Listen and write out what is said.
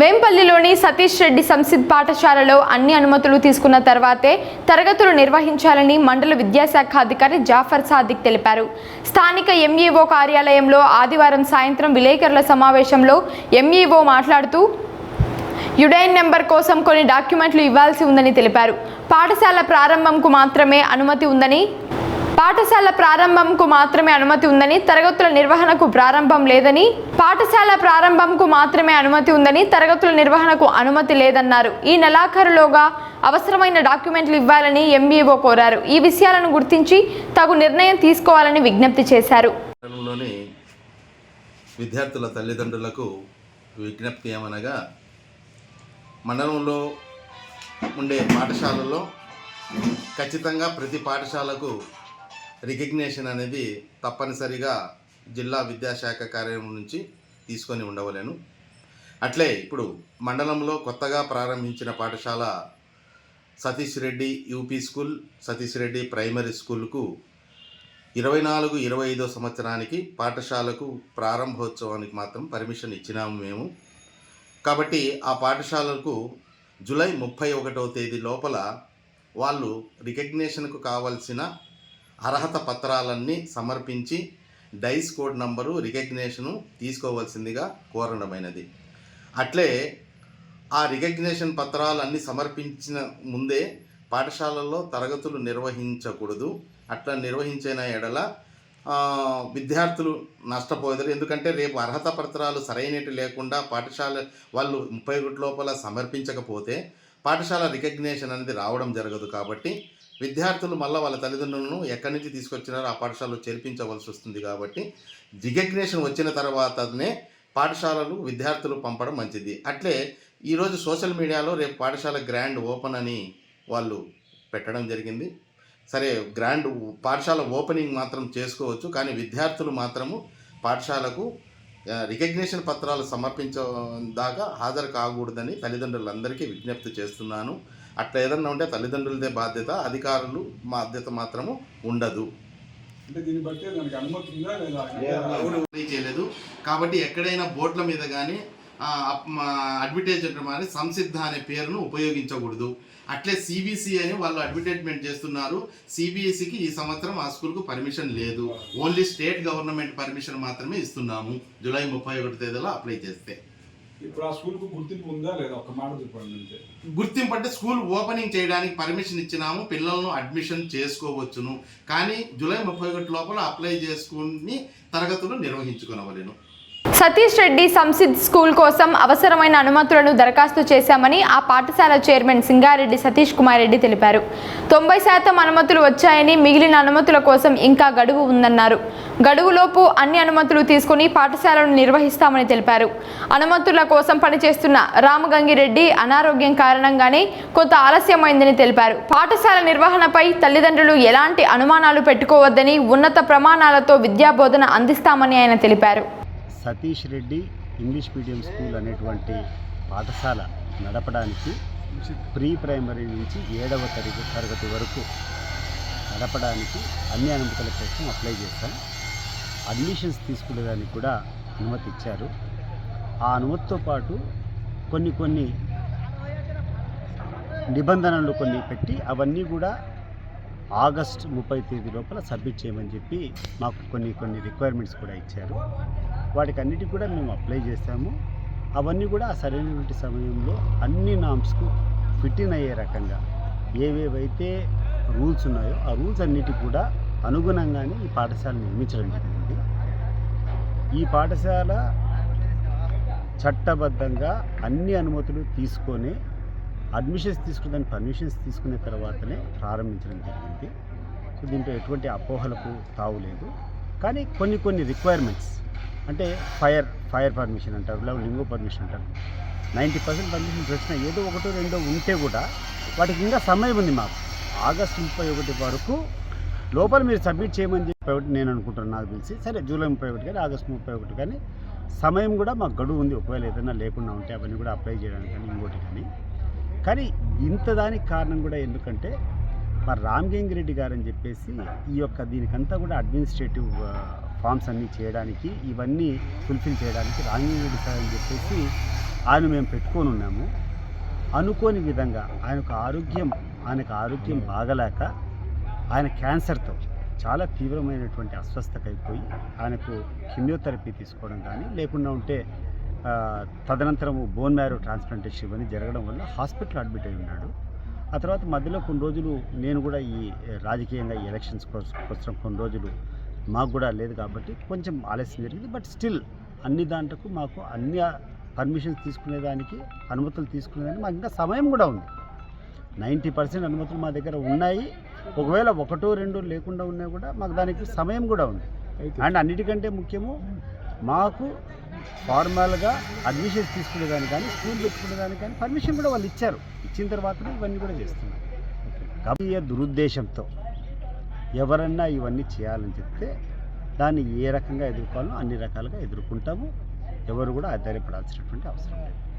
వేంపల్లిలోని సతీష్ రెడ్డి సంసిద్ పాఠశాలలో అన్ని అనుమతులు తీసుకున్న తర్వాతే తరగతులు నిర్వహించాలని మండల విద్యాశాఖ అధికారి జాఫర్ సాదిక్ తెలిపారు. స్థానిక ఎంఈఓ కార్యాలయంలో ఆదివారం సాయంత్రం విలేకరుల సమావేశంలో ఎంఈఓ మాట్లాడుతూ యుడైన్ నెంబర్ కోసం కొన్ని డాక్యుమెంట్లు ఇవ్వాల్సి ఉందని తెలిపారు. పాఠశాల ప్రారంభంకు మాత్రమే అనుమతి ఉందని పాఠశాల ప్రారంభంకు మాత్రమే అనుమతి ఉందని తరగతుల నిర్వహణకు ప్రారంభం లేదని పాఠశాల ప్రారంభంకు మాత్రమే అనుమతి ఉందని తరగతుల నిర్వహణకు అనుమతి లేదన్నారు. ఈ నెలాఖరులోగా అవసరమైన డాక్యుమెంట్లు ఇవ్వాలని ఎంబీఓ కోరారు. ఈ విషయాలను గుర్తించి తగు నిర్ణయం తీసుకోవాలని విజ్ఞప్తి చేశారు. విద్యార్థుల తల్లిదండ్రులకు విజ్ఞప్తి ఏమనగా మండలంలో ఉండే పాఠశాలలో ఖచ్చితంగా ప్రతి పాఠశాలకు రికగ్నేషన్ అనేది తప్పనిసరిగా జిల్లా విద్యాశాఖ కార్యాలయం నుంచి తీసుకొని ఉండవలేను. అట్లే ఇప్పుడు మండలంలో కొత్తగా ప్రారంభించిన పాఠశాల Satish Reddy UP school Satish Reddy primary స్కూల్కు ఇరవై నాలుగు ఇరవై ఐదో సంవత్సరానికి పాఠశాలకు ప్రారంభోత్సవానికి మాత్రం పర్మిషన్ ఇచ్చినాము మేము. కాబట్టి ఆ పాఠశాలకు జూలై ముప్పై ఒకటవ తేదీ లోపల వాళ్ళు రికగ్నేషన్కు కావాల్సిన అర్హత పత్రాలన్నీ సమర్పించి డైస్ కోడ్ నంబరు రికగ్నేషను తీసుకోవాల్సిందిగా కోరడమైనది. అట్లే ఆ రికగ్నేషన్ పత్రాలన్నీ సమర్పించిన ముందే పాఠశాలల్లో తరగతులు నిర్వహించకూడదు. అట్లా నిర్వహించిన ఎడల విద్యార్థులు నష్టపోయారు ఎందుకంటే రేపు అర్హత పత్రాలు సరైనటి లేకుండా పాఠశాల వాళ్ళు ముప్పై ఒకటి లోపల సమర్పించకపోతే పాఠశాల రికగ్నేషన్ అనేది రావడం జరగదు కాబట్టి విద్యార్థులు మళ్ళీ వాళ్ళ తల్లిదండ్రులను ఎక్కడి నుంచి తీసుకొచ్చినారో ఆ పాఠశాలలో చేర్పించవలసి వస్తుంది కాబట్టి రికగ్నేషన్ వచ్చిన తర్వాతనే పాఠశాలలు విద్యార్థులు పంపడం మంచిది. అట్లే ఈరోజు సోషల్ మీడియాలో రేపు పాఠశాల గ్రాండ్ ఓపెన్ అని వాళ్ళు పెట్టడం జరిగింది. సరే గ్రాండ్ పాఠశాల ఓపెనింగ్ మాత్రం చేసుకోవచ్చు కానీ విద్యార్థులు మాత్రము పాఠశాలకు రికగ్నేషన్ రికగ్నిషన్ పత్రాలు సమర్పించేదాకా హాజరు కాకూడదని తల్లిదండ్రులందరికీ విజ్ఞప్తి చేస్తున్నాను. అట్లా ఏదన్నా ఉంటే తల్లిదండ్రులదే బాధ్యత అధికారులు బాధ్యత మాత్రము ఉండదు. చేయలేదు. కాబట్టి ఎక్కడైనా బోర్డుల మీద కానీ అడ్వర్టైజ్మెంట్ కానీ సంసిద్ధ అనే పేరును ఉపయోగించకూడదు. అట్లే సిబిసి అని వాళ్ళు అడ్వర్టైజ్మెంట్ చేస్తున్నారు. సిబిఎస్ఈకి ఈ సంవత్సరం ఆ స్కూల్కు పర్మిషన్ లేదు. ఓన్లీ స్టేట్ గవర్నమెంట్ పర్మిషన్ మాత్రమే ఇస్తున్నాము. జూలై ముప్పై ఒకటి తేదీలో అప్లై చేస్తే. ఇప్పుడు ఆ స్కూల్కు గుర్తింపు ఉందా లేదా? ఒక మాట చెప్పండి అంటే గుర్తింపు అంటే స్కూల్ ఓపెనింగ్ చేయడానికి పర్మిషన్ ఇచ్చినాము పిల్లలను అడ్మిషన్ చేసుకోవచ్చును. కానీ జూలై ముప్పై ఒకటి లోపల అప్లై చేసుకుని తరగతులు నిర్వహించుకునవలేను. సతీష్ రెడ్డి సంసిద్ స్కూల్ కోసం అవసరమైన అనుమతులను దరఖాస్తు చేశామని ఆ పాఠశాల చైర్మన్ సింగారెడ్డి సతీష్ కుమార్ రెడ్డి తెలిపారు. తొంభై శాతం అనుమతులు వచ్చాయని మిగిలిన అనుమతుల కోసం ఇంకా గడువు ఉందన్నారు. గడువులోపు అన్ని అనుమతులు తీసుకుని పాఠశాలను నిర్వహిస్తామని తెలిపారు. అనుమతుల కోసం పనిచేస్తున్న రామగంగిరెడ్డి అనారోగ్యం కారణంగానే కొంత ఆలస్యమైందని తెలిపారు. పాఠశాల నిర్వహణపై తల్లిదండ్రులు ఎలాంటి అనుమానాలు పెట్టుకోవద్దని ఉన్నత ప్రమాణాలతో విద్యాబోధన అందిస్తామని ఆయన తెలిపారు. Satish Reddy English medium school అనేటువంటి పాఠశాల నడపడానికి ప్రీ ప్రైమరీ నుంచి ఏడవ తరగతి తరగతి వరకు నడపడానికి అన్ని అనుమతుల కోసం అప్లై చేశాం. అడ్మిషన్స్ తీసుకునేదానికి కూడా అనుమతి ఇచ్చారు ఆ అనుమతితో పాటు కొన్ని కొన్ని నిబంధనలు కొన్ని పెట్టి అవన్నీ కూడా ఆగస్ట్ ముప్పై తేదీ లోపల సబ్మిట్ చేయమని చెప్పి మాకు కొన్ని కొన్ని రిక్వైర్మెంట్స్ కూడా ఇచ్చారు. వాటికి అన్నిటికి కూడా మేము అప్లై చేసాము అవన్నీ కూడా సరైనటువంటి సమయంలో అన్ని నామ్స్కు ఫిట్ ఇన్ అయ్యే రకంగా ఏవేవైతే రూల్స్ ఉన్నాయో ఆ రూల్స్ అన్నిటికి కూడా అనుగుణంగానే ఈ పాఠశాల నిర్మించడం జరిగింది. ఈ పాఠశాల చట్టబద్ధంగా అన్ని అనుమతులు తీసుకొని అడ్మిషన్స్ తీసుకుని పర్మిషన్స్ తీసుకున్న తర్వాతనే ప్రారంభించడం జరిగింది. సో దీంట్లో ఎటువంటి అపోహలకు తావులేదు. కానీ కొన్ని కొన్ని రిక్వైర్మెంట్స్ అంటే ఫైర్ ఫైర్ పర్మిషన్ అంటారు లేదా లింగో పర్మిషన్ అంటారు. నైంటీ పర్సెంట్ పర్మిషన్ వచ్చిన ఏదో ఒకటో రెండో ఉంటే కూడా వాటికి ఇంకా సమయం ఉంది మాకు. ఆగస్ట్ ముప్పై ఒకటి వరకు లోపల మీరు సబ్మిట్ చేయమని చెప్పి ఒకటి నేను అనుకుంటున్నాను నాకు తెలిసి. సరే జూలై ముప్పై ఒకటి కానీ ఆగస్ట్ ముప్పై ఒకటి కానీ సమయం కూడా మాకు గడువు ఉంది. ఒకవేళ ఏదైనా లేకుండా ఉంటే అవన్నీ కూడా అప్లై చేయడానికి కానీ ఇంకోటి కానీ. కానీ ఇంత దానికి కారణం కూడా ఎందుకంటే మా రామగంగి రెడ్డి గారు అని చెప్పేసి ఈ యొక్క దీనికంతా కూడా అడ్మినిస్ట్రేటివ్ ఫామ్స్ అన్నీ చేయడానికి ఇవన్నీ ఫుల్ఫిల్ చేయడానికి రామగంగి సార్ అని చెప్పేసి ఆయన మేము పెట్టుకొని ఉన్నాము. అనుకోని విధంగా ఆయనకు ఆరోగ్యం ఆయనకు ఆరోగ్యం బాగలేక ఆయన క్యాన్సర్తో చాలా తీవ్రమైనటువంటి అస్వస్థకైపోయి ఆయనకు కిమియోథెరపీ తీసుకోవడం కానీ లేకుండా ఉంటే తదనంతరము బోన్ మ్యారో ట్రాన్స్ప్లాంటేషన్ ఇవన్నీ జరగడం వల్ల హాస్పిటల్ అడ్మిట్ అయి ఉన్నాడు. ఆ తర్వాత మధ్యలో కొన్ని రోజులు నేను కూడా ఈ రాజకీయంగా ఈ ఎలక్షన్స్ కోసం కోసం కొన్ని రోజులు మాకు కూడా లేదు కాబట్టి కొంచెం ఆలస్యం జరిగింది. బట్ స్టిల్ అన్ని దాంట్లకు మాకు అన్ని పర్మిషన్స్ తీసుకునేదానికి అనుమతులు తీసుకునేదానికి మాకు ఇంకా సమయం కూడా ఉంది. నైంటీ పర్సెంట్ అనుమతులు మా దగ్గర ఉన్నాయి. ఒకవేళ ఒకటో రెండో లేకుండా ఉన్నా కూడా మాకు దానికి సమయం కూడా ఉంది. అండ్ అన్నిటికంటే ముఖ్యము మాకు ఫార్మల్గా అడ్మిషన్స్ తీసుకునేదానికి కానీ స్కూల్ పెట్టుకునేదానికి కానీ పర్మిషన్ కూడా వాళ్ళు ఇచ్చారు. ఇచ్చిన తర్వాతనే ఇవన్నీ కూడా చేస్తున్నారు. ఈ దురుద్దేశంతో ఎవరన్నా ఇవన్నీ చేయాలని చెప్తే దాన్ని ఏ రకంగా ఎదుర్కోవాలో అన్ని రకాలుగా ఎదుర్కొంటాము. ఎవరు కూడా ఆధారపడాల్సినటువంటి అవసరం లేదు.